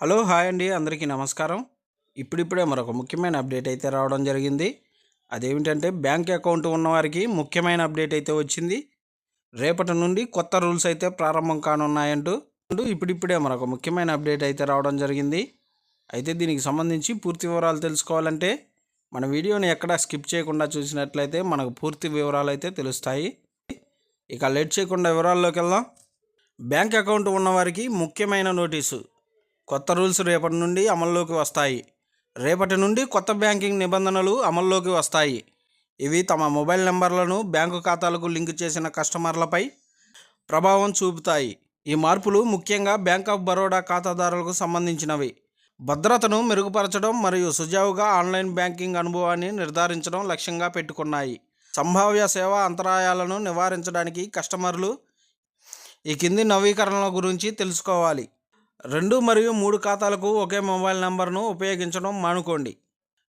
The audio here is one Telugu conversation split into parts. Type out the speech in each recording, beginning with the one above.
హలో హాయ్ అండి. అందరికీ నమస్కారం. ఇప్పుడిప్పుడే మరొక ముఖ్యమైన అప్డేట్ అయితే రావడం జరిగింది. అదేమిటంటే బ్యాంక్ అకౌంట్ ఉన్నవారికి ముఖ్యమైన అప్డేట్ అయితే వచ్చింది. రేపటి నుండి కొత్త రూల్స్ అయితే ప్రారంభం కానున్నాయంటూ ఇప్పుడిప్పుడే మరొక ముఖ్యమైన అప్డేట్ అయితే రావడం జరిగింది. అయితే దీనికి సంబంధించి పూర్తి వివరాలు తెలుసుకోవాలంటే మన వీడియోని ఎక్కడా స్కిప్ చేయకుండా చూసినట్లయితే మనకు పూర్తి వివరాలు అయితే తెలుస్తాయి. ఇక లేట్ చేయకుండా వివరాల్లోకి వెళ్దాం. బ్యాంక్ అకౌంట్ ఉన్నవారికి ముఖ్యమైన నోటీసు. కొత్త రూల్స్ రేపటి నుండి అమల్లోకి వస్తాయి. రేపటి నుండి కొత్త బ్యాంకింగ్ నిబంధనలు అమల్లోకి వస్తాయి. ఇవి తమ మొబైల్ నెంబర్లను బ్యాంకు ఖాతాలకు లింక్ చేసిన కస్టమర్లపై ప్రభావం చూపుతాయి. ఈ మార్పులు ముఖ్యంగా బ్యాంక్ ఆఫ్ బరోడా ఖాతాదారులకు సంబంధించినవి. భద్రతను మెరుగుపరచడం మరియు సుజావుగా ఆన్లైన్ బ్యాంకింగ్ అనుభవాన్ని నిర్ధారించడం లక్ష్యంగా పెట్టుకున్నాయి. సంభావ్య సేవా అంతరాయాలను నివారించడానికి కస్టమర్లు ఈ కింది నవీకరణల గురించి తెలుసుకోవాలి. రెండు మరియు మూడు ఖాతాలకు ఒకే మొబైల్ నంబర్ను ఉపయోగించడం మానుకోండి.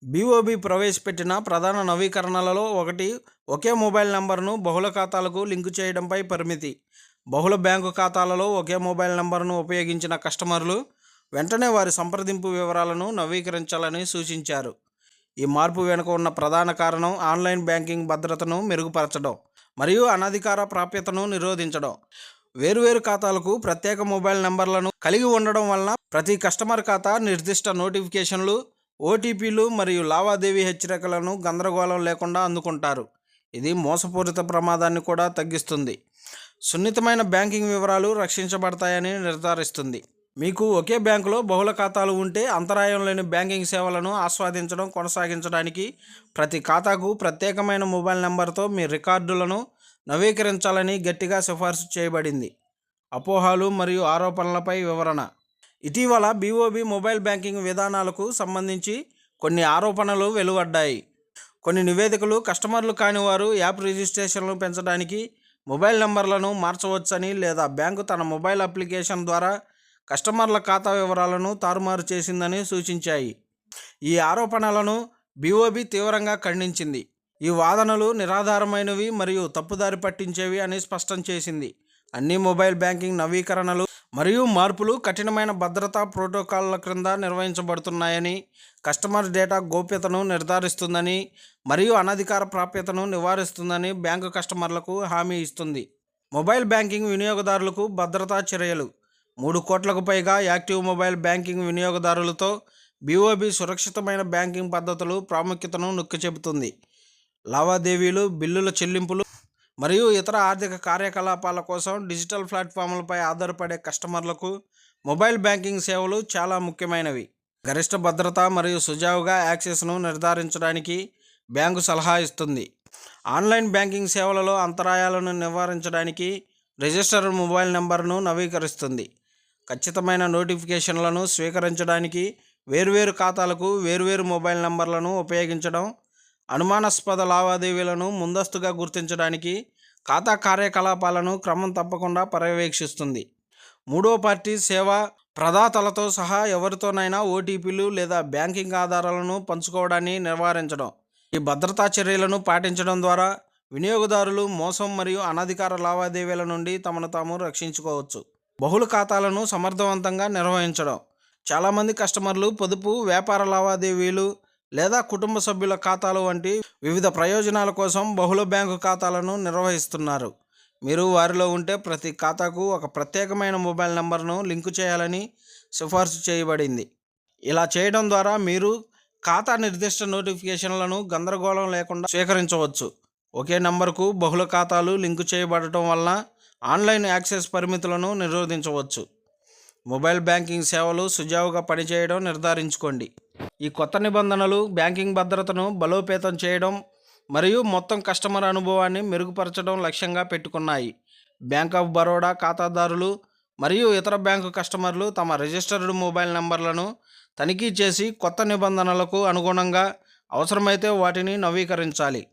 బీఓబి ప్రవేశపెట్టిన ప్రధాన నవీకరణలలో ఒకటి ఒకే మొబైల్ నంబర్ను బహుళ ఖాతాలకు లింకు చేయడంపై పరిమితి. బహుళ బ్యాంకు ఖాతాలలో ఒకే మొబైల్ నంబర్ను ఉపయోగించిన కస్టమర్లు వెంటనే వారి సంప్రదింపు వివరాలను నవీకరించాలని సూచించారు. ఈ మార్పు వెనుక ఉన్న ప్రధాన కారణం ఆన్లైన్ బ్యాంకింగ్ భద్రతను మెరుగుపరచడం మరియు అనధికార ప్రాప్యతను నిరోధించడం. వేరువేరు ఖాతాలకు ప్రత్యేక మొబైల్ నంబర్లను కలిగి ఉండడం వలన ప్రతి కస్టమర్ ఖాతా నిర్దిష్ట నోటిఫికేషన్లు ఓటీపీలు మరియు లావాదేవీ హెచ్చరికలను గందరగోళం లేకుండా అందుకుంటారు. ఇది మోసపూరిత ప్రమాదాన్ని కూడా తగ్గిస్తుంది. సున్నితమైన బ్యాంకింగ్ వివరాలు రక్షించబడతాయని నిర్ధారిస్తుంది. మీకు ఒకే బ్యాంకులో బహుళ ఖాతాలు ఉంటే అంతరాయం లేని బ్యాంకింగ్ సేవలను ఆస్వాదించడం కొనసాగించడానికి ప్రతి ఖాతాకు ప్రత్యేకమైన మొబైల్ నెంబర్తో మీ రికార్డులను నవీకరించాలని గట్టిగా సిఫార్సు చేయబడింది. అపోహాలు మరియు ఆరోపణలపై వివరణ. ఇటీవల బీఓబి మొబైల్ బ్యాంకింగ్ విధానాలకు సంబంధించి కొన్ని ఆరోపణలు వెలువడ్డాయి. కొన్ని నివేదికలు కస్టమర్లు కాని వారు యాప్ రిజిస్ట్రేషన్లు పెంచడానికి మొబైల్ నెంబర్లను మార్చవచ్చని లేదా బ్యాంకు తన మొబైల్ అప్లికేషన్ ద్వారా కస్టమర్ల ఖాతా వివరాలను తారుమారు చేసిందని సూచించాయి. ఈ ఆరోపణలను బీఓబి తీవ్రంగా ఖండించింది. ఈ వాదనలు నిరాధారమైనవి మరియు తప్పుదారి పట్టించేవి అని స్పష్టం చేసింది. అన్ని మొబైల్ బ్యాంకింగ్ నవీకరణలు మరియు మార్పులు కఠినమైన భద్రతా ప్రోటోకాల్ల క్రింద నిర్వహించబడుతున్నాయని కస్టమర్ డేటా గోప్యతను నిర్ధారిస్తుందని మరియు అనధికార ప్రాప్యతను నివారిస్తుందని బ్యాంకు కస్టమర్లకు హామీ ఇస్తుంది. మొబైల్ బ్యాంకింగ్ వినియోగదారులకు భద్రతా చర్యలు. మూడు కోట్లకు పైగా యాక్టివ్ మొబైల్ బ్యాంకింగ్ వినియోగదారులతో బీఓబి సురక్షితమైన బ్యాంకింగ్ పద్ధతులు ప్రాముఖ్యతను నొక్కి చెబుతుంది లావాదేవీలు బిల్లుల చెల్లింపులు మరియు ఇతర ఆర్థిక కార్యకలాపాల కోసం డిజిటల్ ప్లాట్ఫామ్లపై ఆధారపడే కస్టమర్లకు మొబైల్ బ్యాంకింగ్ సేవలు చాలా ముఖ్యమైనవి. గరిష్ట భద్రత మరియు సుజావుగా యాక్సెస్ను నిర్ధారించడానికి బ్యాంకు సలహా ఇస్తుంది. ఆన్లైన్ బ్యాంకింగ్ సేవలలో అంతరాయాలను నివారించడానికి రిజిస్టర్డ్ మొబైల్ నెంబర్ను నవీకరిస్తుంది. ఖచ్చితమైన నోటిఫికేషన్లను స్వీకరించడానికి వేర్వేరు ఖాతాలకు వేర్వేరు మొబైల్ నంబర్లను ఉపయోగించడం అనుమానాస్పద లావాదేవీలను ముందస్తుగా గుర్తించడానికి ఖాతా కార్యకలాపాలను క్రమం తప్పకుండా పర్యవేక్షిస్తుంది. మూడో పార్టీ సేవ ప్రదాతలతో సహా ఎవరితోనైనా ఓటీపీలు లేదా బ్యాంకింగ్ ఆధారాలను పంచుకోవడాన్ని నివారించడం ఈ భద్రతా చర్యలను పాటించడం ద్వారా వినియోగదారులు మోసం మరియు అనధికార లావాదేవీల నుండి తమను తాము రక్షించుకోవచ్చు. బహుళ ఖాతాలను సమర్థవంతంగా నిర్వహించడం చాలామంది కస్టమర్లు పొదుపు వ్యాపార లావాదేవీలు లేదా కుటుంబ సభ్యుల ఖాతాలు వంటి వివిధ ప్రయోజనాల కోసం బహుళ బ్యాంకు ఖాతాలను నిర్వహిస్తున్నారు. మీరు వారిలో ఉంటే ప్రతి ఖాతాకు ఒక ప్రత్యేకమైన మొబైల్ నెంబర్ను లింకు చేయాలని సిఫార్సు చేయబడింది. ఇలా చేయడం ద్వారా మీరు ఖాతా నిర్దిష్ట నోటిఫికేషన్లను గందరగోళం లేకుండా స్వీకరించవచ్చు. ఒకే నంబర్కు బహుళ ఖాతాలు లింకు చేయబడటం వలన ఆన్లైన్ యాక్సెస్ పరిమితులను నిరోధించవచ్చు. మొబైల్ బ్యాంకింగ్ సేవలు సుజావుగా పనిచేయడం నిర్ధారించుకోండి. ఈ కొత్త నిబంధనలు బ్యాంకింగ్ భద్రతను బలోపేతం చేయడం మరియు మొత్తం కస్టమర్ అనుభవాన్ని మెరుగుపరచడం లక్ష్యంగా పెట్టుకున్నాయి. బ్యాంక్ ఆఫ్ బరోడా ఖాతాదారులు మరియు ఇతర బ్యాంకు కస్టమర్లు తమ రిజిస్టర్డ్ మొబైల్ నంబర్లను తనిఖీ చేసి కొత్త నిబంధనలకు అనుగుణంగా అవసరమైతే వాటిని నవీకరించాలి.